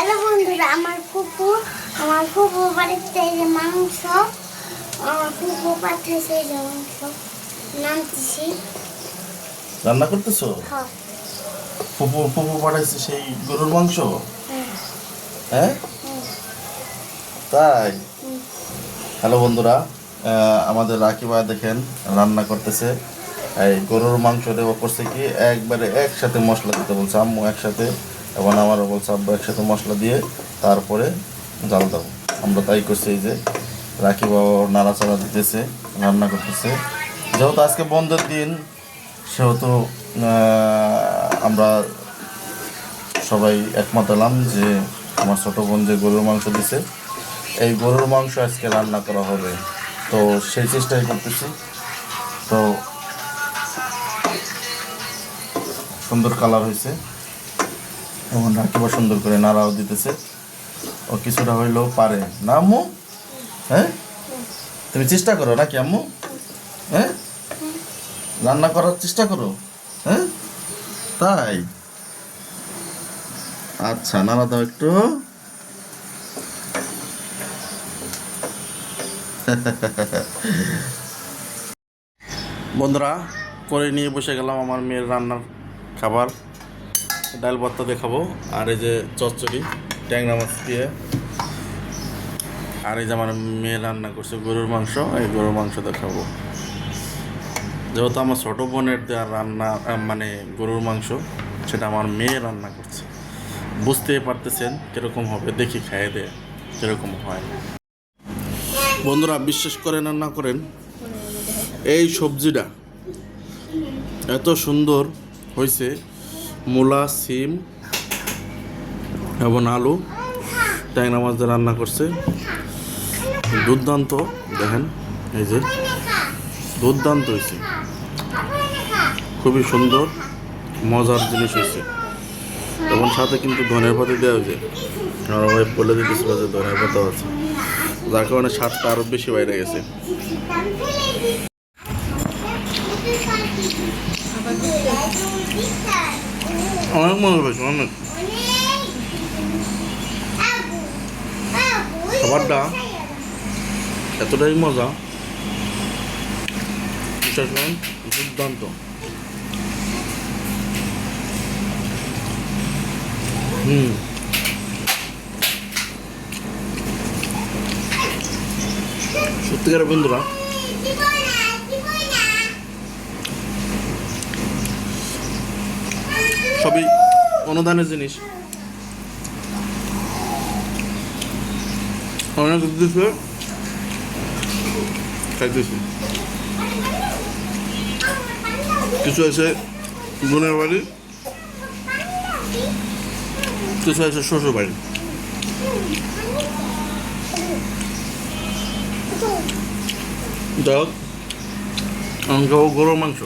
Hello বন্ধুরা আমার ফুপু আমার ফুপু বাড়িতে যে মাংস আমার ফুপু পাঠিয়েছে যে মাংস। নামতেছি। রান্না করতেছো? হ্যাঁ। ফুপু ফুপু পাঠাইছে সেই গরুর মাংস? হ্যাঁ। তাই? হ্যালো বন্ধুরা আমাদের রাখি ভাই দেখেন রান্না করতেছে। এই গরুর মাংস দেওয়া করছে কি? একবারে একসাথে মশলা দিতে বলছে। আম্মু একসাথে এবং আমারও বলছে আব্বু একসাথে মশলা দিয়ে তারপরে জাল দেবো। আমরা তাই করছি এই যে রাখি বাবা নাড়াচাড়া দিতেছে, রান্না করতেছে। যেহেতু আজকে বন্ধের দিন, সেহেতু আমরা সবাই একমত এলাম যে আমার ছোটো বোন যে গরুর মাংস দিছে, এই গরুর মাংস আজকে রান্না করা হবে। তো সেই চেষ্টাই করতেছি। তো সুন্দর কালার হয়েছে। এবং রাখিবা সুন্দর করে নাড়াও দিতেছে। ও কিছুটা হইলেও পারে। না, আম্মু? হ্যাঁ? তুমি চেষ্টা করো নাকি, আম্মু? হ্যাঁ? রান্না করার চেষ্টা করো। হ্যাঁ? তাই? আচ্ছা নাড়া দাও একটু। বন্ধুরা, করে নিয়ে বসে গেলাম আমার মেয়ের রান্নার খাবার। ডাল ভর্তা দেখাবো, আর এই যে চচ্চড়ি, ট্যাংরা মাছ দিয়ে। আর এই যে আমার মেয়ে রান্না করছে গরুর মাংস, এই গরুর মাংস দেখাবো। যেহেতু আমার ছোটো বোনের দেওয়া রান্না মানে গরুর মাংস, সেটা আমার মেয়ে রান্না করছে। বুঝতেই পারতেছেন কীরকম হবে, দেখি খাইয়ে দে কীরকম হয়। বন্ধুরা, বিশ্বাস করেন আর না করেন, এই সবজিটা এত সুন্দর হয়েছে মূলা, সিম এবং আলু। ট্যাংরা মাছ দিয়ে রান্না করছে। দুর্দান্ত, দেখেন, এই যে দুর্দান্ত হয়েছে। খুবই সুন্দর, মজার জিনিস হয়েছে। এবং সাথে কিন্তু ধনের পাতা দেওয়া হয়েছে। আমার ভাই বলে দিতেছিল যে ধনের পাতা আছে। যার কারণে স্বাদটা আরও বেশি বাইরে গেছে। অনেক মজা হয়েছে অনেক। খাবারটা এতটাই মজা। বিশ্বাস করেন দুর্দান্ত। হুম। সত্যিকারের বন্ধুরা সবই অনুদানের জিনিস। অনেক দিচ্ছে খাইতেছি। কিছু আছে বোনের বাড়ি? কিছু আছে শ্বশুর বাড়ি? আমি খাব গরুর মাংস।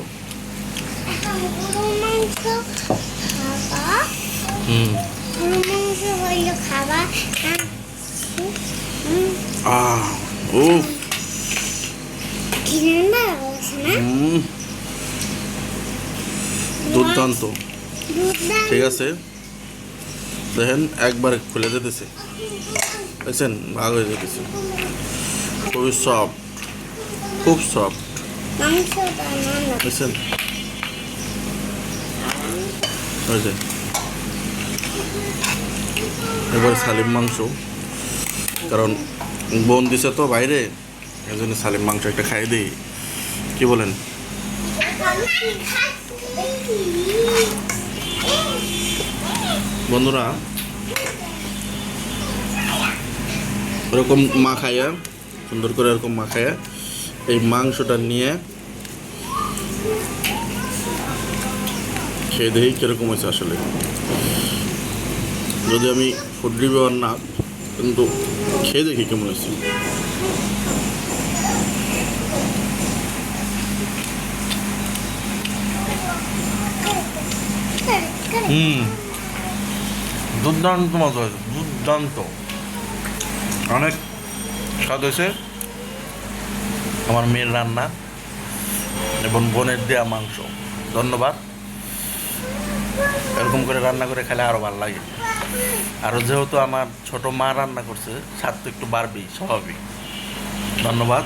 হুম। মাংস হইল খাবা আহ ও দুর্দান্ত। ঠিক আছে। দেখেন একবার খুলে যেতেছে। দেখছেন? ভাগ হয়ে যেতেছে। খুবই সফট খুব সফট মাংসটা না না বুঝছেন ওই যে এবার সালিম মাংস। কারণ বোন দিছে তো বাইরে এই জন্য মাংস একটা খাই দিই। কি বলেন? বন্ধুরা ওরকম মা মাখাইয়া সুন্দর করে এরকম মাখাইয়া এই মাংসটা নিয়ে খেয়ে দেখি কীরকম হয়েছে আসলে। যদি আমি ফুড রিভিউয়ার না, কিন্তু খেয়ে দেখি কেমন হয়েছে। হুম। দুর্দান্ত মজা হয়েছে, দুর্দান্ত। অনেক স্বাদ হয়েছে। আমার মেয়ের রান্না এবং বোনের দেয়া মাংস। ধন্যবাদ। এরকম করে রান্না করে খেলে আরও ভালো লাগে। আর যেহেতু আমার ছোট মা রান্না করছে, স্বাদ তো একটু বাড়বেই, স্বাভাবিক। ধন্যবাদ।